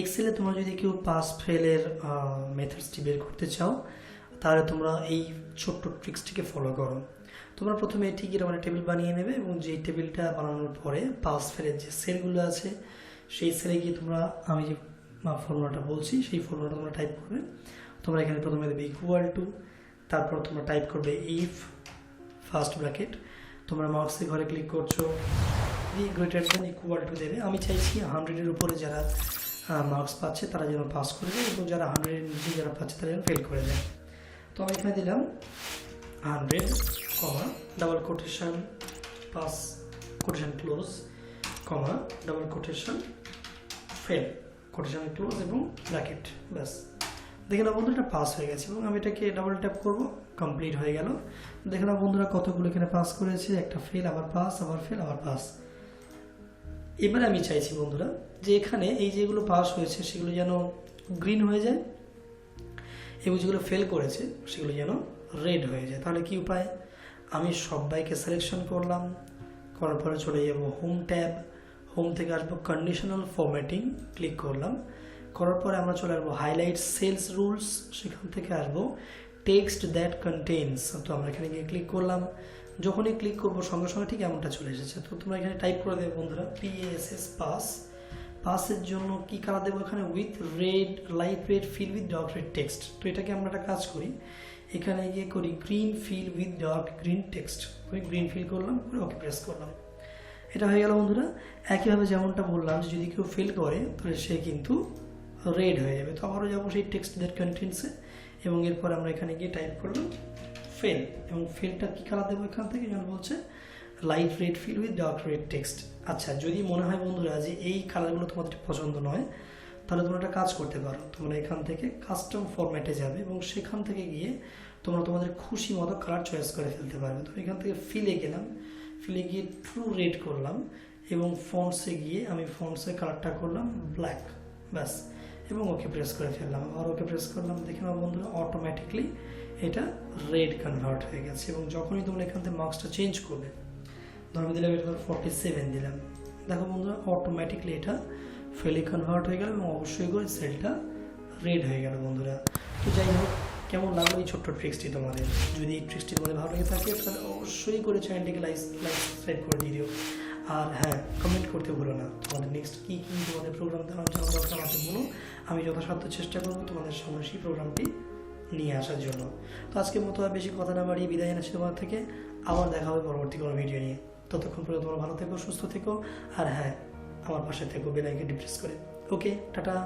এক্সেলে তোমরা যদি কেউ পাস ফেলের মেথডসটি বের করতে চাও, তাহলে তোমরা এই ছোট্ট ট্রিক্সটিকে ফলো করো। তোমরা প্রথমে এটি এরকম টেবিল বানিয়ে নেবে এবং যেই টেবিলটা বানানোর পরে পাস ফেলের যে সেলগুলো আছে, সেই সেলে গিয়ে তোমরা, আমি যে ফর্মুলাটা বলছি, সেই ফর্মুলাটা তোমরা টাইপ করবে। তোমরা এখানে প্রথমে দেবে ইকুয়াল টু তারপর তোমরা টাইপ করবে ইফ ফার্স্ট ব্র্যাকেট তোমরা মার্কসের ঘরে ক্লিক করছ V greater than equal to দেবে। আমি চাইছি হান্ড্রেডের উপরে যারা মার্কস পাচ্ছে তারা যেন পাস করে দেয় এবং যারা হান্ড্রেডের নিচে যারা পাচ্ছে তারা যেন ফেল করে দেয়। তো আমি এখানে দিলাম hundred comma double quotation pass quotation close comma double quotation fail quotation close এবং ব্র্যাকেট ব্যাস। দেখে না বন্ধু এটা পাস হয়ে গেছে এবং আমি এটাকে ডাবল ট্যাপ করব কমপ্লিট হয়ে গেল। দেখে না বন্ধুরা কতগুলো এখানে পাস করেছে, একটা ফেল আবার পাস আবার ফেল আবার পাস এবারে আমি চাইছি বন্ধুরা, যে এখানে এই যেগুলো পাস হয়েছে, সেগুলো যেন গ্রিন হয়ে যায় এবং যেগুলো ফেল করেছে, সেগুলো যেন রেড হয়ে যায়। তাহলে কি উপায়? আমি সবাইকে সিলেকশন করলাম, করার পরে চলে যাব হোম ট্যাব হোম থেকে আসব কন্ডিশনাল ফরম্যাটিং ক্লিক করলাম। করার পরে আমরা চলে আসব হাইলাইট সেলস রুলস সেখান থেকে আসব টেক্সট দ্যাট কন্টেন্স তো আমরা এখানে গিয়ে ক্লিক করলাম। যখনই ক্লিক করব, সঙ্গে সঙ্গে ঠিক এমনটা চলে এসেছে। তো তোমরা এখানে টাইপ করে দেবে বন্ধুরা পিএসএস পাস পাসের জন্য কি কালার দেবো এখানে? With red light red fill with dark red text তো এটাকে আমরা একটা কাজ করি। এখানে গিয়ে করি green fill with dark green text করে গ্রিন ফিল করলাম, করে ওকে প্রেস করলাম। এটা হয়ে গেল বন্ধুরা, একইভাবে যেমনটা বললাম যদি কেউ ফিল করে, তাহলে সে কিন্তু রেড হয়ে যাবে। তো আবারও যাব সেই টেক্সট দ্যাট কন্টেন্টসে এবং এরপর আমরা এখানে গিয়ে টাইপ করলাম ফেল, এবং ফেলটা কী কালার দেবো এখান থেকে? যেন বলছে light red fill with dark red text আচ্ছা যদি মনে হয় বন্ধুরা যে এই কালারগুলো তোমাদের পছন্দ নয়, তাহলে তোমরা একটা কাজ করতে পারো। তোমরা এখান থেকে কাস্টম ফরম্যাটে যাবে, এবং সেখান থেকে গিয়ে তোমরা তোমাদের খুশি মতো কালার চয়েস করে ফেলতে পারবে। তো এখান থেকে ফিলে গেলাম। ফিলে গিয়ে ট্রু রেড করলাম, এবং ফন্টসে গিয়ে আমি ফন্টসের কালারটা করলাম ব্ল্যাক ব্যাস। এবং ওকে প্রেস করে ফেললাম। আর ওকে প্রেস করলাম, দেখে আমার বন্ধুরা অটোমেটিকলি এটা রেড কনভার্ট হয়ে গেছে এবং যখনই তোমরা এখান থেকে মার্কসটা চেঞ্জ করবে ধর্ম দিলাম এটা ফর্টি সেভেন দিলাম। দেখো বন্ধুরা অটোমেটিকলি এটা ফেলে কনভার্ট হয়ে গেল এবং অবশ্যই করে সেলটা রেড হয়ে গেল বন্ধুরা। তো যাই হোক, কেমন লাগল এই ছোট্ট ট্রিক্সটি তোমাদের? যদি এই ট্রিক্সটি তোমাদের ভালো লেগে থাকে, তাহলে অবশ্যই করে চ্যানেলটিকে লাইক লাইক সাবস্ক্রাইব করে দিয়ে দিও। আর হ্যাঁ কমেন্ট করতে ভুলো না। তোমাদের নেক্সট কী কী তোমাদের প্রোগ্রাম দেওয়ার জন্য দরকার আমাকে বলো আমি যথাসাধ্য চেষ্টা করব তোমাদের সামনে সেই প্রোগ্রামটি নিয়ে আসার জন্য। তো আজকে মতো আর বেশি কথা না বাড়িয়ে বিদায় জানাচ্ছি তোমার থেকে। আবার দেখা হবে পরবর্তী কোনো ভিডিও নিয়ে। ততক্ষণ পর্যন্ত তোমরা ভালো থেকো, সুস্থ থেকো, আর হ্যাঁ আমার পাশে থেকো বেলাইকে ডিপ্রেস করে। Okay tata.